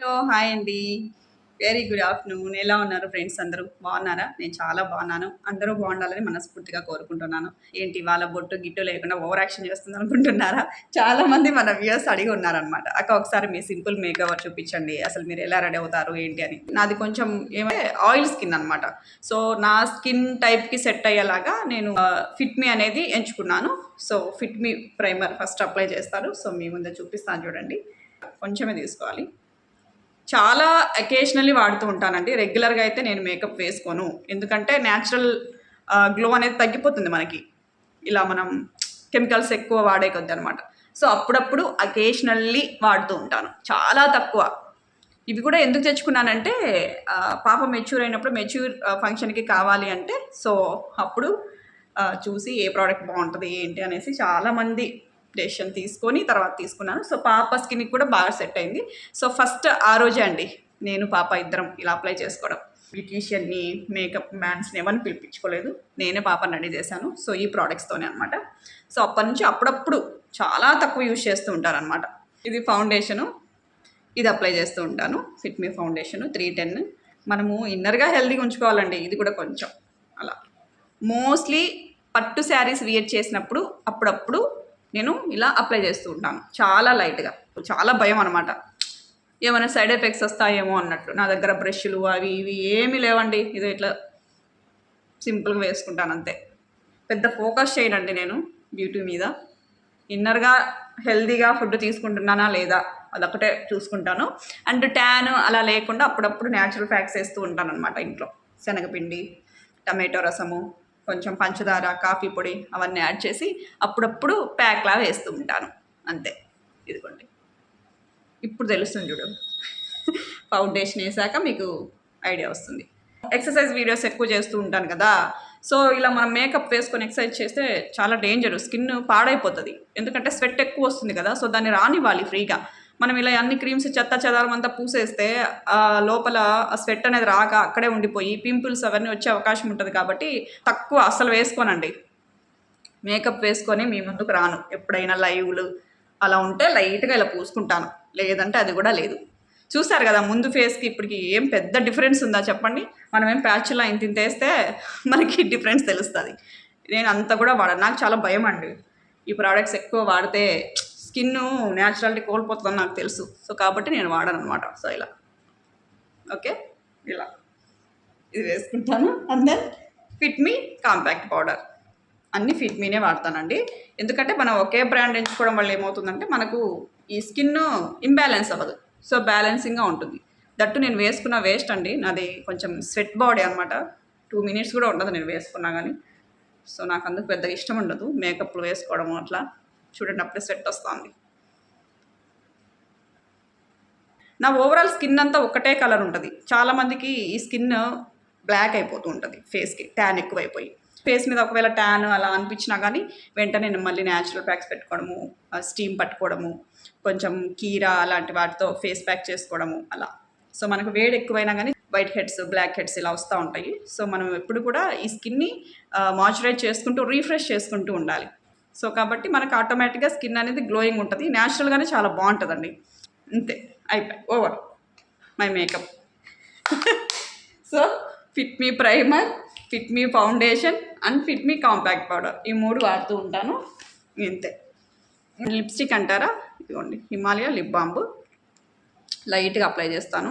Hello hi అండి. Very good afternoon ఎలా ఉన్నారు ఫ్రెండ్స్ అందరూ? బాగున్నారా? నేను చాలా బాగున్నాను. అందరూ బాగుండాలని మనస్ఫూర్తిగా కోరుకుంటున్నాను. ఏంటి వాళ్ళ బొట్టు గిట్టు లేకుండా ఓవర్ యాక్షన్ చేస్తుంది అనుకుంటున్నారా? చాలా మంది మన వ్యూయర్స్ అడిగి ఉన్నారనమాట అక్క ఒకసారి మీ సింపుల్ మేకవర్ చూపించండి. అసలు మీరు ఎలా రెడీ అవుతారు? ఏంటి అని. నాది కొంచెం ఏమంటే ఆయిల్ స్కిన్ అనమాట సో నా స్కిన్ టైప్కి సెట్ అయ్యేలాగా నేను ఫిట్ మీ అనేది ఎంచుకున్నాను. So fit me primer first apply చేస్తారు సో మీ ముందే చూపిస్తాను చూడండి. కొంచెమే తీసుకోవాలి. చాలా అకేషనల్లీ వాడుతూ ఉంటానండి. రెగ్యులర్గా అయితే నేను మేకప్ వేసుకోను. ఎందుకంటే న్యాచురల్ గ్లో అనేది తగ్గిపోతుంది మనకి. ఇలా మనం కెమికల్స్ ఎక్కువ వాడే కొద్ది అనమాట సో అప్పుడప్పుడు అకేషనల్లీ వాడుతూ ఉంటాను. చాలా తక్కువ. ఇవి కూడా ఎందుకు తెచ్చుకున్నానంటే పాప మెచ్యూర్ అయినప్పుడు మెచ్యూర్ ఫంక్షన్కి కావాలి అంటే సో అప్పుడు చూసి ఏ ప్రోడక్ట్ బాగుంటుంది ఏంటి అనేసి చాలామంది డెసిషన్ తీసుకొని తర్వాత తీసుకున్నాను. సో పాప స్కిన్కి కూడా బాగా సెట్ అయింది. సో ఫస్ట్ ఆ రోజే అండి నేను పాప ఇద్దరం ఇలా అప్లై చేసుకోవడం. బ్యూటీషియన్ని మేకప్ మ్యాన్స్ని ఎవరిని పిలిపించుకోలేదు. నేనే పాపని రెడీ చేశాను. సో ఈ ప్రోడక్ట్స్తోనే అనమాట సో అప్పటి నుంచి అప్పుడప్పుడు చాలా తక్కువ యూజ్ చేస్తూ ఉంటారనమాట ఇది ఫౌండేషను ఇది అప్లై చేస్తూ ఉంటాను. Fit me foundation three ten మనము ఇన్నర్గా హెల్తీగా ఉంచుకోవాలండి. ఇది కూడా కొంచెం అలా. మోస్ట్లీ పట్టు శారీస్ వియర్ చేసినప్పుడు అప్పుడప్పుడు నేను ఇలా అప్లై చేస్తూ ఉంటాను. చాలా లైట్గా చాలా భయం అనమాట ఏమైనా సైడ్ ఎఫెక్ట్స్ వస్తాయేమో అన్నట్లు నా దగ్గర బ్రష్లు అవి ఇవి ఏమీ లేవండి. ఇది ఇట్లా సింపుల్గా వేసుకుంటాను అంతే. పెద్ద ఫోకస్ చేయనండి నేను బ్యూటీ మీద. ఇన్నర్గా హెల్దీగా ఫుడ్ తీసుకుంటున్నానా లేదా అదొకటే చూసుకుంటాను. అండ్ ట్యాన్ అలా లేకుండా అప్పుడప్పుడు న్యాచురల్ ఫ్యాక్స్ వేస్తూ ఉంటాను అనమాట ఇంట్లో. శనగపిండి టమాటో రసము కొంచెం పంచదార కాఫీ పొడి అవన్నీ యాడ్ చేసి అప్పుడప్పుడు ప్యాక్లా వేస్తూ ఉంటాను అంతే. ఇదిగోండి. ఇప్పుడు తెలుస్తుంది చూడు. ఫౌండేషన్ వేసాక మీకు ఐడియా వస్తుంది. ఎక్సర్సైజ్ వీడియోస్ ఎక్కువ చేస్తూ ఉంటాను కదా. సో ఇలా మనం మేకప్ వేసుకొని ఎక్సర్సైజ్ చేస్తే చాలా డేంజర్. స్కిన్ పాడైపోతుంది. ఎందుకంటే స్వెట్ ఎక్కువ వస్తుంది కదా. సో దాన్ని రానివ్వాలి ఫ్రీగా. మనం ఇలా అన్ని క్రీమ్స్ చెత్త చెదారం అంతా పూసేస్తే ఆ లోపల ఆ స్వెట్ అనేది రాక అక్కడే ఉండిపోయి పింపుల్స్ అవన్నీ వచ్చే అవకాశం ఉంటుంది కాబట్టి తక్కువ అసలు వేసుకోనండి. మేకప్ వేసుకొని మీ ముందుకు రాను. ఎప్పుడైనా లైవ్లు అలా ఉంటే లైట్గా ఇలా పూసుకుంటాను. లేదంటే అది కూడా లేదు. చూసారు కదా ముందు ఫేస్కి ఇప్పటికి ఏం పెద్ద డిఫరెన్స్ ఉందా చెప్పండి? మనం ఏం ప్యాచ్లో ఇంత ఇంత వేస్తే మనకి డిఫరెన్స్ తెలుస్తుంది. నేను అంత కూడా వాడను నాకు చాలా భయం అండి. ఈ ప్రోడక్ట్స్ ఎక్కువ వాడితే స్కిన్ న్యాచురాలిటీ కోల్పోతుందని నాకు తెలుసు. సో కాబట్టి నేను వాడను అనమాట సో ఇలా. ఓకే? ఇలా. ఇది వేసుకుంటాను. And then Fit Me compact powder అన్ని ఫిట్ మీనే వాడతానండి. ఎందుకంటే మనం ఒకే బ్రాండ్ ఎంచుకోవడం వల్ల ఏమవుతుందంటే మనకు ఈ స్కిన్ ఇంబ్యాలెన్స్ అవ్వదు. సో బ్యాలెన్సింగ్గా ఉంటుంది. దట్టు నేను వేసుకున్న వేస్ట్ అండి. నాది కొంచెం స్వెట్ బాడీ అనమాట టూ మినిట్స్ కూడా ఉండదు నేను వేసుకున్నా కానీ సో నాకు అందుకు పెద్దగా ఇష్టం ఉండదు. మేకప్లు వేసుకోవడం అట్లా. చూడండి అప్పుడే స్వెట్ వస్తుంది. నా ఓవరాల్ స్కిన్ అంతా ఒకటే కలర్ ఉంటుంది. చాలామందికి ఈ స్కిన్ బ్లాక్ అయిపోతూ ఉంటుంది ఫేస్కి ట్యాన్ ఎక్కువైపోయి. ఫేస్ మీద ఒకవేళ ట్యాన్ అలా అనిపించినా కానీ వెంటనే నేను మళ్ళీ న్యాచురల్ ప్యాక్స్ పెట్టుకోవడము స్టీమ్ పట్టుకోవడము కొంచెం కీరా అలాంటి వాటితో ఫేస్ ప్యాక్ చేసుకోవడము అలా. సో మనకు వేడి ఎక్కువైనా కానీ వైట్ హెడ్స్ బ్లాక్ హెడ్స్ ఇలా వస్తూ ఉంటాయి. సో మనం ఎప్పుడు కూడా ఈ స్కిన్ని మాయిశ్చరైజ్ చేసుకుంటూ రీఫ్రెష్ చేసుకుంటూ ఉండాలి. సో కాబట్టి మనకు ఆటోమేటిక్గా స్కిన్ అనేది గ్లోయింగ్ ఉంటుంది. న్యాచురల్గానే చాలా బాగుంటుందండి. అంతే అయిపోయి over my makeup so fit me primer fit me foundation and fit me compact powder ఈ మూడు వాడుతూ ఉంటాను. ఇంతే. లిప్స్టిక్ అంటారా? ఇదిగోండి హిమాలయ లిప్ బాంబు లైట్గా అప్లై చేస్తాను.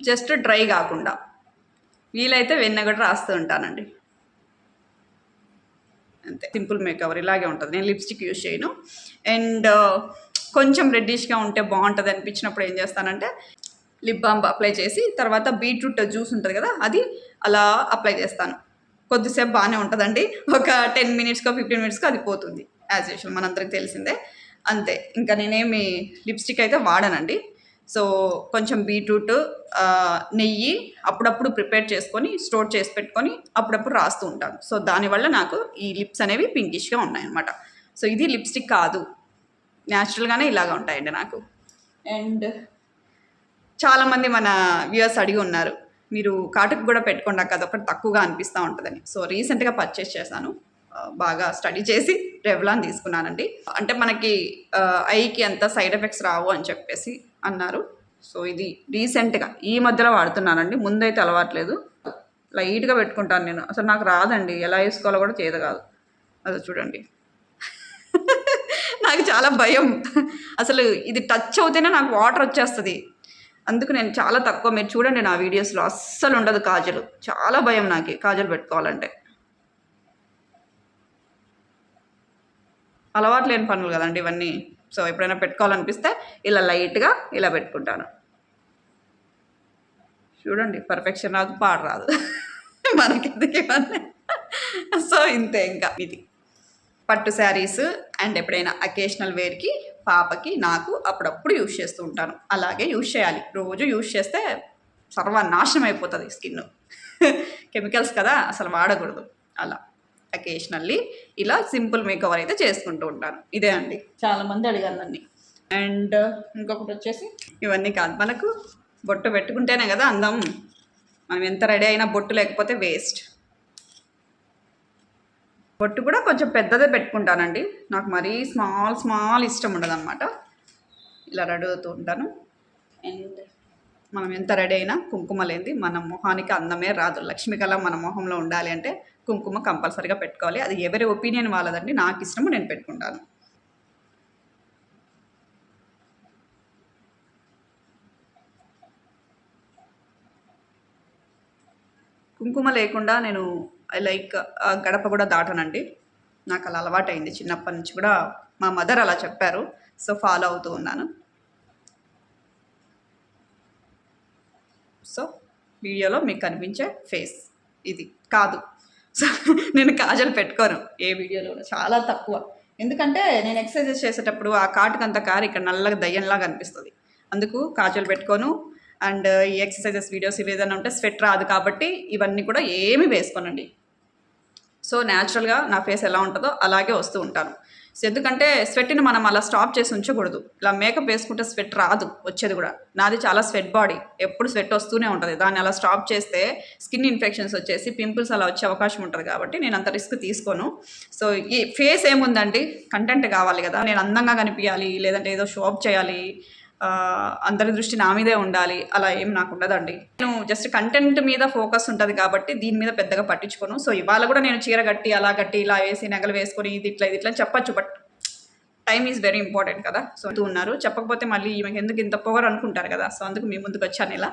జస్ట్ డ్రై కాకుండా. వీలైతే వెన్న కూడా రాస్తూ ఉంటానండి. అంతే. సింపుల్ మేకవర్ ఇలాగే ఉంటుంది. నేను లిప్స్టిక్ యూజ్ చేయను. అండ్ కొంచెం రెడ్డిష్గా ఉంటే బాగుంటుంది అనిపించినప్పుడు ఏం చేస్తానంటే లిప్ బామ్ అప్లై చేసి తర్వాత బీట్రూట్ జ్యూస్ ఉంటుంది కదా అది అలా అప్లై చేస్తాను. కొద్దిసేపు బాగానే ఉంటుందండి. ఒక టెన్ మినిట్స్కో ఫిఫ్టీన్ మినిట్స్కో అది పోతుంది. యాజ్ యూజువల్ మనందరికి తెలిసిందే. అంతే. ఇంకా నేనేమి లిప్స్టిక్ అయితే వాడనండి. సో కొంచెం బీట్రూట్ నెయ్యి అప్పుడప్పుడు ప్రిపేర్ చేసుకొని స్టోర్ చేసి పెట్టుకొని అప్పుడప్పుడు రాస్తూ ఉంటాను. సో దానివల్ల నాకు ఈ లిప్స్ అనేవి పింకిష్గా ఉన్నాయన్నమాట. సో ఇది లిప్స్టిక్ కాదు. న్యాచురల్గానే ఇలాగా ఉంటాయండి నాకు. అండ్ చాలామంది మన వ్యూయర్స్ అడిగి ఉన్నారు మీరు కాటుకు కూడా పెట్టుకోండి కదా ఒకటి తక్కువగా అనిపిస్తూ ఉంటుందని. సో రీసెంట్గా పర్చేస్ చేశాను. బాగా స్టడీ చేసి రెవ్లాన్ తీసుకున్నానండి. అంటే మనకి ఐకి అంత సైడ్ ఎఫెక్ట్స్ రావు అని చెప్పేసి అన్నారు. సో ఇది రీసెంట్గా ఈ మధ్యలో వాడుతున్నానండి. ముందైతే అలవాట్లేదు. లైట్గా పెట్టుకుంటాను నేను. అసలు నాకు రాదండి. ఎలా వేసుకోవాలో కూడా చేత కాదు. అదే చూడండి. నాకు చాలా భయం. అసలు ఇది టచ్ అవుతేనే నాకు వాటర్ వచ్చేస్తుంది. అందుకు నేను చాలా తక్కువ. మీరు చూడండి నా వీడియోస్లో అస్సలు ఉండదు కాజలు. చాలా భయం నాకు కాజలు పెట్టుకోవాలంటే. అలవాటు లేని పనులు కదండి ఇవన్నీ. సో ఎప్పుడైనా పెట్టుకోవాలనిపిస్తే ఇలా లైట్గా ఇలా పెట్టుకుంటాను. చూడండి పర్ఫెక్షన్ రాదు పాడు రాదు. మనకిందుకే ఇవన్నీ? సో ఇంతే ఇంకా ఇది. పట్టు శారీస్ అండ్ ఎప్పుడైనా అకేషనల్ వేర్కి పాపకి నాకు అప్పుడప్పుడు యూజ్ చేస్తూ ఉంటాను. అలాగే యూజ్ చేయాలి. రోజు యూజ్ చేస్తే సర్వనాశనం అయిపోతుంది స్కిన్. కెమికల్స్ కదా అసలు వాడకూడదు. అలా. అకేషనల్లీ ఇలా సింపుల్ మేకవర్ అయితే చేసుకుంటూ ఉంటాను. ఇదే అండి. చాలామంది అడిగారు నన్ను. అండ్ ఇంకొకటి వచ్చేసి ఇవన్నీ కాదు. మనకు బొట్టు పెట్టుకుంటేనే కదా అందం. మనం ఎంత రెడీ అయినా బొట్టు లేకపోతే వేస్ట్. బొట్టు కూడా కొంచెం పెద్దదే పెట్టుకుంటానండి. నాకు మరీ స్మాల్ స్మాల్ ఇష్టం ఉండదు అనమాట ఇలా రెడీ అవుతూ ఉంటాను. అండ్ మనం ఎంత రెడీ అయినా కుంకుమ లేనిది మన మొహానికి అందమే రాదు. లక్ష్మి కళ మన మొహంలో ఉండాలి అంటే కుంకుమ కంపల్సరీగా పెట్టుకోవాలి. అది ఎవరి ఒపీనియన్ వాళ్ళదండి నాకు ఇష్టము నేను పెట్టుకుంటాను. కుంకుమ లేకుండా నేను ఐ లైక్ గడప కూడా దాటనండి. నాకు అలా అలవాటైంది. చిన్నప్పటి నుంచి కూడా మా మదర్ అలా చెప్పారు. సో ఫాలో అవుతూ ఉన్నాను. సో వీడియోలో మీకు కనిపించే ఫేస్. ఇది కాదు. సో నేను కాజల్ పెట్టుకోను. ఏ వీడియోలో చాలా తక్కువ. ఎందుకంటే నేను ఎక్సర్సైజెస్ చేసేటప్పుడు ఆ కాటుకంత కారు ఇక్కడ నల్లగా దయ్యంలాగా అనిపిస్తుంది. అందుకు కాజల్ పెట్టుకోను. అండ్ ఈ ఎక్సర్సైజెస్ వీడియోస్ ఇవి ఏదైనా ఉంటే స్వెట్ రాదు కాబట్టి ఇవన్నీ కూడా ఏమి వేసుకోనండి. సో న్యాచురల్గా నా ఫేస్ ఎలా ఉంటుందో అలాగే వస్తూ ఉంటాను. ఎందుకంటే స్వెట్ని మనం అలా స్టాప్ చేసి ఉంచకూడదు. ఇలా మేకప్ వేసుకుంటే స్వెట్ రాదు వచ్చేది కూడా. నాది చాలా స్వెట్ బాడీ ఎప్పుడు స్వెట్ వస్తూనే ఉంటుంది. దాన్ని అలా స్టాప్ చేస్తే స్కిన్ ఇన్ఫెక్షన్స్ వచ్చేసి పింపుల్స్ అలా వచ్చే అవకాశం ఉంటుంది కాబట్టి నేను అంత రిస్క్ తీసుకోను. సో ఈ ఫేస్ ఏముందండి? కంటెంట్ కావాలి కదా. నేను అందంగా కనిపించాలి లేదంటే ఏదో షాప్ చేయాలి అందరి దృష్టి నా మీదే ఉండాలి అలా ఏం నాకు ఉండదండి. నేను జస్ట్ కంటెంట్ మీద ఫోకస్ ఉంటుంది కాబట్టి దీని మీద పెద్దగా పట్టించుకోను. సో ఇవాళ కూడా నేను చీర కట్టి అలా కట్టి ఇలా వేసి నగలు వేసుకొని ఇది ఇట్లా ఇది ఇట్లా చెప్పచ్చు but time is very important కదా. సో అంటూ ఉన్నారు. చెప్పకపోతే మళ్ళీ ఈమెకి ఎందుకు ఇంత పొగరు అనుకుంటారు కదా. సో అందుకు మీ ముందుకు వచ్చాను ఇలా.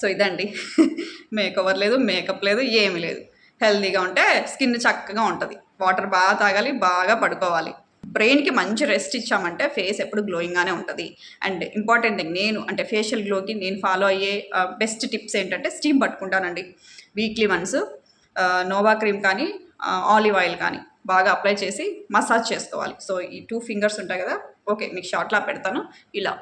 సో ఇదండి. మేకవర్ లేదు మేకప్ లేదు ఏమీ లేదు. హెల్తీగా ఉంటే స్కిన్ చక్కగా ఉంటుంది. వాటర్ బాగా తాగాలి బాగా పడుకోవాలి. బ్రెయిన్కి మంచి రెస్ట్ ఇచ్చామంటే ఫేస్ ఎప్పుడు గ్లోయింగ్గానే ఉంటుంది. అండ్ ఇంపార్టెంట్ థింగ్ నేను అంటే ఫేషియల్ గ్లోకి నేను ఫాలో అయ్యే బెస్ట్ టిప్స్ ఏంటంటే స్టీమ్ పట్టుకుంటానండి. వీక్లీ వన్స్ నోవా క్రీమ్ కానీ ఆలివ్ ఆయిల్ కానీ బాగా అప్లై చేసి మసాజ్ చేసుకోవాలి. సో ఈ టూ ఫింగర్స్ ఉంటాయి కదా ఓకే మీకు షార్ట్లా పెడతాను. ఇలా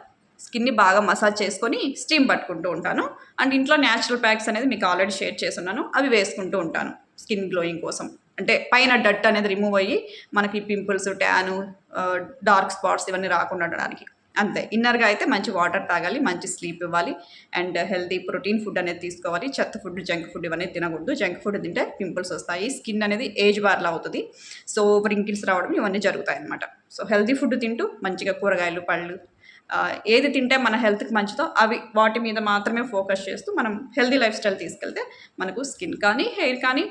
స్కిన్ని బాగా మసాజ్ చేసుకొని స్టీమ్ పట్టుకుంటూ ఉంటాను. అండ్ ఇంట్లో న్యాచురల్ ప్యాక్స్ అనేది మీకు ఆల్రెడీ షేర్ చేస్తున్నాను అవి వేసుకుంటూ ఉంటాను స్కిన్ గ్లోయింగ్ కోసం. అంటే పైన డట్ అనేది రిమూవ్ అయ్యి మనకి పింపుల్స్ ట్యాను డార్క్ స్పాట్స్ ఇవన్నీ రాకుండా ఉండడానికి. అంతే. ఇన్నర్గా అయితే మంచి వాటర్ తాగాలి మంచి స్లీప్ ఇవ్వాలి. అండ్ హెల్తీ ప్రోటీన్ ఫుడ్ అనేది తీసుకోవాలి. చెత్త ఫుడ్ జంక్ ఫుడ్ ఇవన్నీ తినకూడదు. జంక్ ఫుడ్ తింటే పింపుల్స్ వస్తాయి. స్కిన్ అనేది ఏజ్ బార్లా అవుతుంది. సో రింకిల్స్ రావడం ఇవన్నీ జరుగుతాయి అన్నమాట. సో హెల్తీ ఫుడ్ తింటూ మంచిగా కూరగాయలు పళ్ళు ఏది తింటే మన హెల్త్కి మంచిదో అవి వాటి మీద మాత్రమే ఫోకస్ చేస్తూ మనం హెల్తీ లైఫ్ స్టైల్ తీసుకెళ్తే మనకు స్కిన్ కానీ హెయిర్ కానీ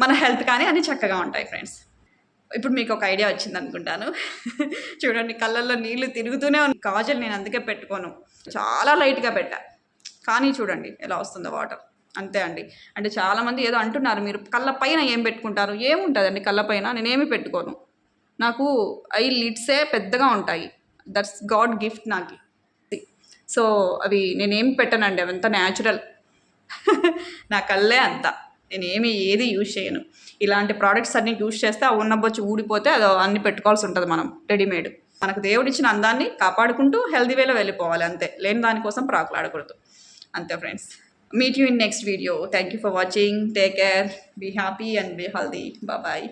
మన హెల్త్ కానీ అన్నీ చక్కగా ఉంటాయి ఫ్రెండ్స్. ఇప్పుడు మీకు ఒక ఐడియా వచ్చింది అనుకుంటాను. చూడండి కళ్ళల్లో నీళ్ళు తిరుగుతూనే ఉంది కాజల్ నేను అందుకే పెట్టుకోను. చాలా లైట్గా పెట్టా. కానీ చూడండి ఎలా వస్తుందో వాటర్. అంతే అండి. అంటే చాలామంది ఏదో అంటున్నారు మీరు కళ్ళ పైన ఏం పెట్టుకుంటారు? ఏముంటుందండి కళ్ళ పైన? నేనేమి పెట్టుకోను. నాకు ఐ లిడ్సే పెద్దగా ఉంటాయి. దట్స్ గాడ్ గిఫ్ట్ నాకు. సో అవి నేనేం పెట్టనండి అవంతా న్యాచురల్. నా కళ్ళే అంతా. నేను ఏమి ఏది యూజ్ చేయను. ఇలాంటి ప్రోడక్ట్స్ అన్ని యూజ్ చేస్తే ఆ ఉన్న బొచ్చు ఊడిపోతే అది అన్ని పెట్టుకోవాల్సి ఉంటుంది మనం రెడీమేడ్ మనకు దేవుడిచ్చిన అందాన్ని కాపాడుకుంటూ హెల్దీ వేలో వెళ్ళిపోవాలి అంతే లేని దానికోసం ప్రాకులాడకూడదు. అంతే friends meet you in next video thank you for watching take care be happy and be healthy bye